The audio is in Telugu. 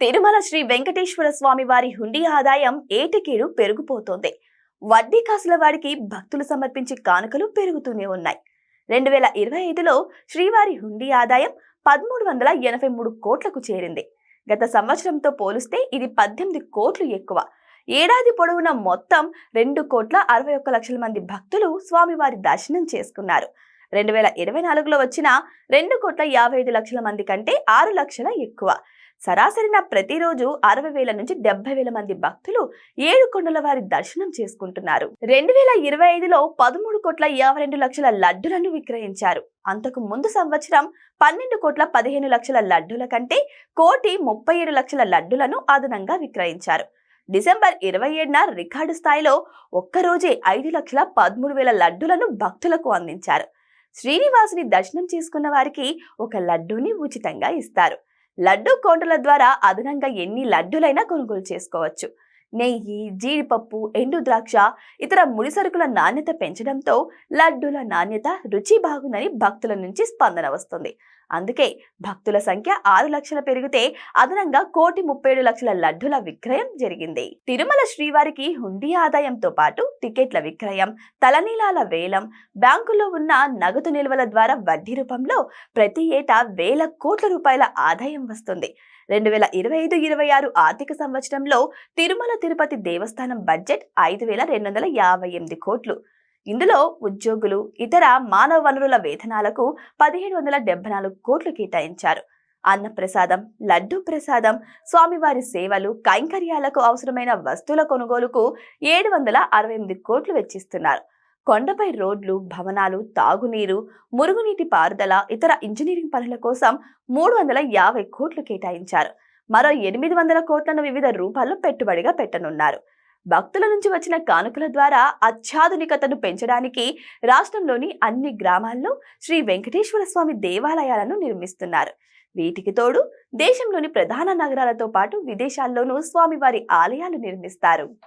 తిరుమల శ్రీ వెంకటేశ్వర స్వామి వారి హుండీ ఆదాయం ఏటికేడు పెరిగిపోతోంది. వడ్డీ కాసుల వాడికి భక్తులు సమర్పించే కానుకలు పెరుగుతూనే ఉన్నాయి. రెండు వేల ఇరవై ఐదులో శ్రీవారి హుండీ ఆదాయం పదమూడు వందల ఎనభై మూడు కోట్లకు చేరింది. గత సంవత్సరంతో పోలిస్తే ఇది పద్దెనిమిది కోట్లు ఎక్కువ. ఏడాది పొడవునా మొత్తం రెండు కోట్ల అరవై ఒక్క లక్షల మంది భక్తులు స్వామివారి దర్శనం చేసుకున్నారు. రెండు వేల ఇరవై నాలుగులో వచ్చిన రెండు కోట్ల యాభై ఐదు లక్షల మంది కంటే ఆరు లక్షల ఎక్కువ. సరాసరిన ప్రతిరోజు అరవై వేల నుంచి డెబ్బై వేల మంది భక్తులు ఏడు కొండల వారి దర్శనం చేసుకుంటున్నారు. రెండు వేల ఇరవై ఐదులో పదమూడు కోట్ల యాభై రెండు లక్షల లడ్డులను విక్రయించారు. అంతకు ముందు సంవత్సరం పన్నెండు కోట్ల పదిహేను లక్షల లడ్డుల కంటే కోటి ముప్పై ఏడు లక్షల లడ్డులను అదనంగా విక్రయించారు. డిసెంబర్ ఇరవై ఏడున రికార్డు స్థాయిలో ఒక్కరోజే ఐదు లక్షల పదమూడు వేల లడ్డులను భక్తులకు అందించారు. శ్రీనివాసుని దర్శనం చేసుకున్న వారికి ఒక లడ్డూని ఉచితంగా ఇస్తారు. లడ్డూ కౌంటర్ల ద్వారా అదనంగా ఎన్ని లడ్డూలైనా కొనుగోలు చేసుకోవచ్చు. నెయ్యి జీడిపప్పు ఎండు ద్రాక్ష ఇతర ముడి సరుకుల నాణ్యత పెంచడంతో లడ్డూల నాణ్యత రుచి బాగుందని భక్తుల నుంచి స్పందన వస్తుంది. అందుకే భక్తుల సంఖ్య ఆరు లక్షల పెరిగితే అదనంగా కోటి ముప్పై ఏడు లక్షల లడ్డుల విక్రయం జరిగింది. తిరుమల శ్రీవారికి హుండీ ఆదాయంతో పాటు టికెట్ల విక్రయం తలనీలాల వేలం బ్యాంకులో ఉన్న నగదు నిల్వల ద్వారా వడ్డీ రూపంలో ప్రతి ఏటా వేల కోట్ల రూపాయల ఆదాయం వస్తుంది. రెండు వేల ఇరవై ఐదు ఇరవై ఆరు ఆర్థిక సంవత్సరంలో తిరుమల తిరుపతి దేవస్థానం బడ్జెట్ ఐదు వేల రెండు వందల యాభై ఎనిమిది కోట్లు. ఇందులో ఉద్యోగులు ఇతర మానవ వనరుల వేతనాలకు పదిహేడు వందల డెబ్బై నాలుగు కోట్లు కేటాయించారు. అన్న ప్రసాదం ప్రసాదం స్వామివారి సేవలు కైంకర్యాలకు అవసరమైన వస్తువుల కొనుగోలుకు ఏడు వందల అరవై ఎనిమిది కోట్లు వెచ్చిస్తున్నారు. కొండపై రోడ్లు భవనాలు తాగునీరు మురుగునీటి పారుదల ఇతర ఇంజనీరింగ్ పనుల కోసం మూడు వందల యాభై కోట్లు కేటాయించారు. మరో ఎనిమిది వందల కోట్లను వివిధ రూపాల్లో పెట్టుబడిగా పెట్టనున్నారు. భక్తుల నుంచి వచ్చిన కానుకల ద్వారా అత్యాధునికతను పెంచడానికి రాష్ట్రంలోని అన్ని గ్రామాల్లో శ్రీ వెంకటేశ్వర స్వామి దేవాలయాలను నిర్మిస్తున్నారు. వీటికి తోడు దేశంలోని ప్రధాన నగరాలతో పాటు విదేశాల్లోనూ స్వామివారి ఆలయాలు నిర్మిస్తారు.